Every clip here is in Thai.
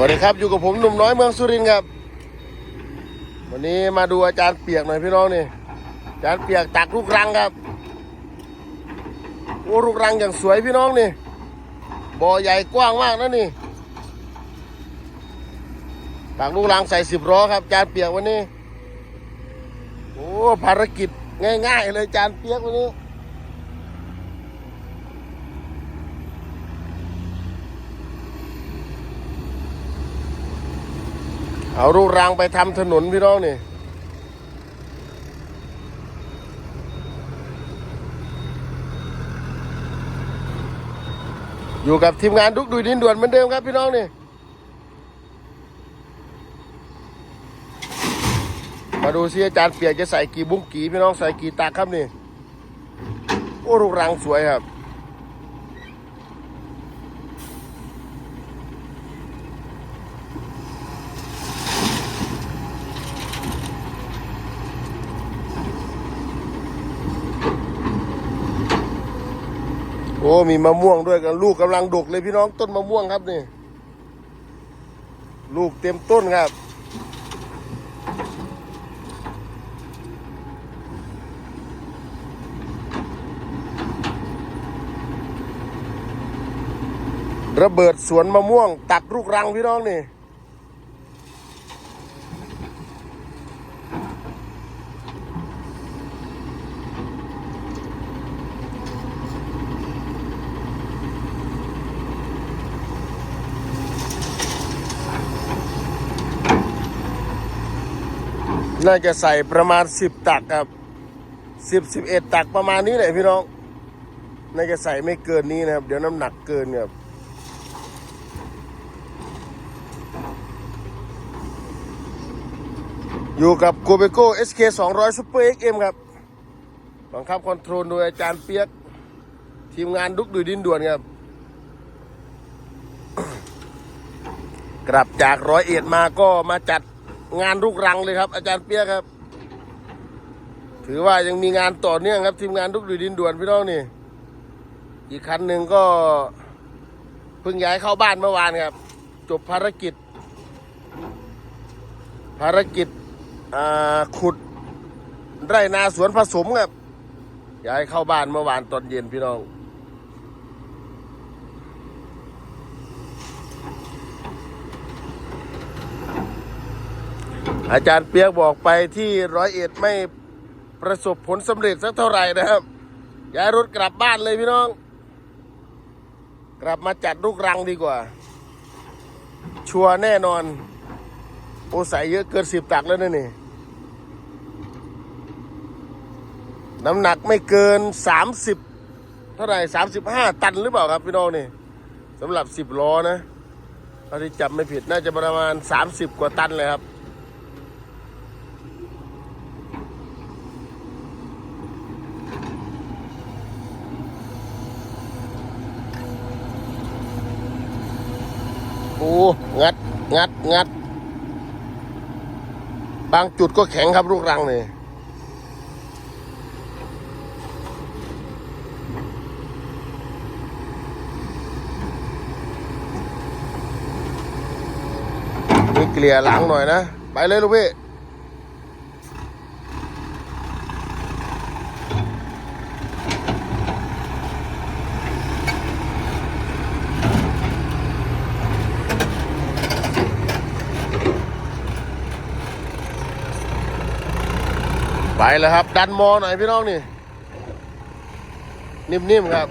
วัสดีครับอยู่กับผมหนุ่มน้อยเมืองสุรินทร์ครับ วันนี้มาดูอาจารย์เปียกหน่อยพี่น้องนี่อาจารย์เปียกตักลูกรังครับโอ้ลูกรังอย่างสวยพี่น้องนี่บ่อใหญ่กว้างมากนะนี่ตักลูกรังใส่สิบล้อครับอาจารย์เปียกวันนี้โอ้ภารกิจง่าย ๆ เลยอาจารย์เปียกวันนี้ เอาลูรังไปทำถนนพี่น้องนี่อยู่กับทีมงานดุกดุยดินด่วนเหมือนเดิมครับพี่น้องนี่มาดูสิอาจารย์เปียกจะใส่กี่บุ้งกี่พี่น้องใส่กี่ตักครับนี่ โอ้ลูรังสวยครับ อ้มีมะม่วงด้วยกันลูกกำลังดกเลยพี่น้องต้นมะม่วงครับนี่ ลูกเต็มต้นครับระเบิดสวนมะม่วง ตักลูกรังพี่น้องนี่ น่าจะใส่ประมาณสิบตักครับสิบสิบเอ็ดตักประมาณนี้แหละพี่น้อง น่าจะใส่ไม่เกินนี้นะครับ เดี๋ยวน้ำหนักเกินครับอยู่กับโกเบโก้ SK 200 Super XM ครับ บังคับคอนโทรลโดยอาจารย์เปียก ทีมงานดุกดุยดินด่วนครับ กลับจากร้อยเอ็ดมาก็มาจัด งานลูกรังเลยครับ อาจารย์เปียกครับ ถือว่ายังมีงานต่อเนื่องครับ ทีมงานดุกดุดินด่วนพี่น้องนี่ อีกคันหนึ่งก็เพิ่งย้ายเข้าบ้านเมื่อวานครับ จบภารกิจ ภารกิจขุดไร่นาสวนผสมครับย้ายเข้าบ้านเมื่อวานตอนเย็นพี่น้อง อาจารย์เปียกบอกไปที่ร้อยเอ็ดไม่ประสบผลสำเร็จสักเท่าไหร่นะครับ ย้ายรถกลับบ้านเลยพี่น้อง กลับมาจัดลูกรังดีกว่า ชัวร์แน่นอน โอ้ใส่เยอะเกินสิบตักแล้วนะนี่ น้ำหนักไม่เกินสามสิบเท่าไหร่สามสิบห้าตันหรือเปล่าครับพี่น้องนี่สำหรับสิบล้อนะถ้าที่จำไม่ผิดน่าจะประมาณสามสิบกว่าตันเลยครับ โอ้งัด งัด งัด บางจุดก็แข็งครับลูกรังเนี่ยนี่เกลี่ยหลังหน่อยนะ ไปเลยลูกพี่ ไปแล้วครับ ดันมอหน่อยพี่น้องนี่ นิ่มๆครับ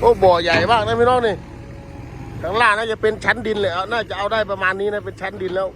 โอ้บ่อใหญ่มากนะพี่น้องนี่ข้างล่างน่าจะเป็นชั้นดินเลยน่าจะเอาได้ประมาณนี้นะเป็นชั้นดินแล้ว